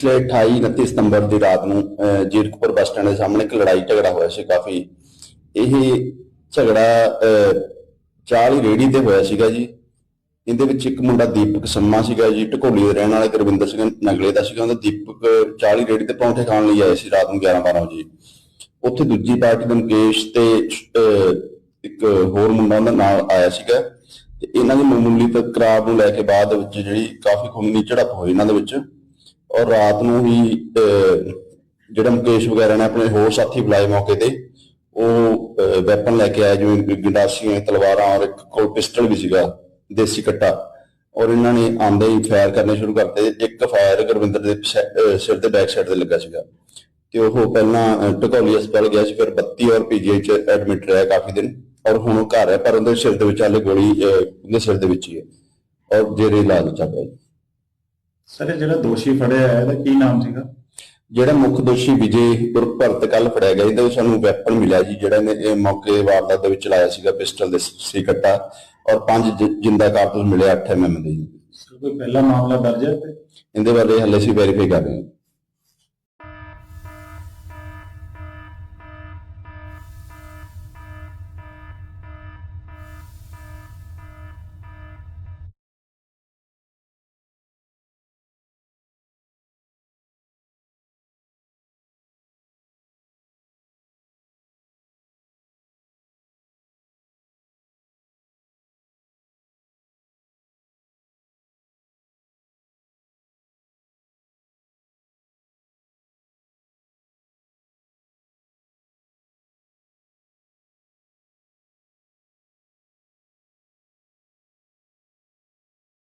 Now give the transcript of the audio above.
ਪਿਛਲੇ 28 29 ਸਤੰਬਰ ਦੀ ਰਾਤ ਨੂੰ ਅਹ, ਜੀਰਕਪੁਰ ਬੱਸ ਸਟੈਂਡ ਦੇ ਸਾਹਮਣੇ ਇੱਕ ਲੜਾਈ ਝਗੜਾ ਹੋਇਆ ਸੀ ਕਾਫੀ। ਇਹ ਝਗੜਾ ਅਹ, ਚਾਹ ਦੀ ਰੇੜੀ ਤੇ ਹੋਇਆ ਸੀਗਾ ਜੀ। ਇਹਦੇ ਵਿੱਚ ਇੱਕ ਮੁੰਡਾ ਦੀਪਕ ਸੰਮਾ ਸੀਗਾ ਜੀ ਢਕੋਲੀ ਦੇ ਰਹਿਣ ਵਾਲਾ ਗੁਰਵਿੰਦਰ ਸਿੰਘ ਨਗਲੇ ਦਾ ਸੀਗਾ। ਉਹਦਾ ਦੀਪਕ ਚਾਹ ਦੀ ਰੇੜੀ ਤੇ ਪਰੌਂਠੇ ਖਾਣ ਲਈ ਆਏ ਸੀ ਰਾਤ ਨੂੰ 11 12 ਵਜੇ। ਉੱਥੇ ਦੂਜੀ ਪਾਰਟੀ ਦੇ ਮੁਕੇਸ਼ ਤੇ ਇੱਕ ਹੋਰ ਮੁੰਡਾ ਉਹਨਾਂ ਨਾਲ ਆਇਆ ਸੀਗਾ। ਤੇ ਇਹਨਾਂ ਦੀ ਮਾਮੂਲੀ ਤਕਰਾਰ ਨੂੰ ਲੈ ਕੇ ਬਾਅਦ ਵਿੱਚ ਜਿਹੜੀ ਕਾਫੀ ਖੂਨੀ ਝੜਪ ਹੋਈ ਇਹਨਾਂ ਦੇ ਵਿੱਚ। ਔਰ ਰਾਤ ਨੂੰ ਹੀ ਅਹ, ਜਿਹੜਾ ਮੁਕੇਸ਼ ਵਗੈਰਾ ਨੇ ਆਪਣੇ ਹੋਰ ਸਾਥੀ ਬੁਲਾਏ ਮੌਕੇ ਤੇ ਉਹ ਵੈਪਨ ਲੈ ਕੇ ਆਏ ਜਿਵੇਂ ਗਿੰਡਾਸੀਆਂ ਤਲਵਾਰਾਂ ਔਰ ਇੱਕ ਕੋਲ ਪਿਸਟਲ ਵੀ ਸੀਗਾ ਦੇਸੀ ਕੱਟਾ। ਔਰ ਇਹਨਾਂ ਨੇ ਆਂਦੇ ਹੀ ਫਾਇਰ ਕਰਨੇ ਸ਼ੁਰੂ ਕਰਤੇ। ਇੱਕ ਫਾਇਰ ਗੁਰਵਿੰਦਰ ਦੇ ਸਿਰ ਦੇ ਬੈਕ ਸਾਈਡ ਤੇ ਲੱਗਾ ਸੀਗਾ। ਤੇ ਉਹ ਪਹਿਲਾਂ ਅਹ, ਹਸਪਤਾਲ ਗਿਆ ਸੀ ਫਿਰ 32 ਔਰ ਪੀਜੀਆਈ ਚ ਐਡਮਿਟ ਰਿਹਾ ਕਾਫੀ ਦਿਨ। ਔਰ ਹੁਣ ਉਹ ਘਰ ਹੈ ਪਰ ਉਹਦੇ ਸਿਰ ਦੇ ਵਿੱਚ ਹਾਲੇ ਗੋਲੀ ਅਹ, ਉਹਦੇ ਸਿਰ ਦੇ ਵਿੱਚ ਹੀ ਹੈ। ਔਰ ਜੇਰੇ ਇਲਾਜ ਚੱਲ ਰਿਹਾ ਜੀ। ਸਰ ਜਿਹੜਾ ਦੋਸ਼ੀ ਫੜਿਆ ਹੈ ਇਹਦਾ ਕੀ ਨਾਮ ਸੀਗਾ? ਜਿਹੜਾ ਮੁੱਖ ਦੋਸ਼ੀ ਵਿਜੇ ਉਰਫ ਭਰਤ ਕੱਲ ਫੜਿਆ ਗਿਆ ਇਹਦੇ ਸਾਨੂੰ ਵੈਪਨ ਮਿਲਿਆ ਜੀ ਜਿਹੜਾ ਇਹ ਮੌਕੇ ਵਾਰਦਾਤ ਦੇ ਵਿੱਚ ਚਲਾਇਆ ਸੀਗਾ ਪਿਸਟਲ ਦੇ ਸੀ ਕੱਟਾ ਔਰ ਪੰਜ ਜਿੰਦਾ ਕਾਰਤੂਸ ਮਿਲੇ 8 ਐਮਐਮ ਦੇ ਜੀ। ਸਰ ਕੋਈ ਪਹਿਲਾ ਮਾਮਲਾ ਦਰਜ ਹੈ ਤੇ ਇਹਦੇ ਬਾਰੇ ਹਲੇ ਅਸੀਂ ਵੈਰੀਫਾਈ ਕਰ ਰਹੇ ਹਾਂ।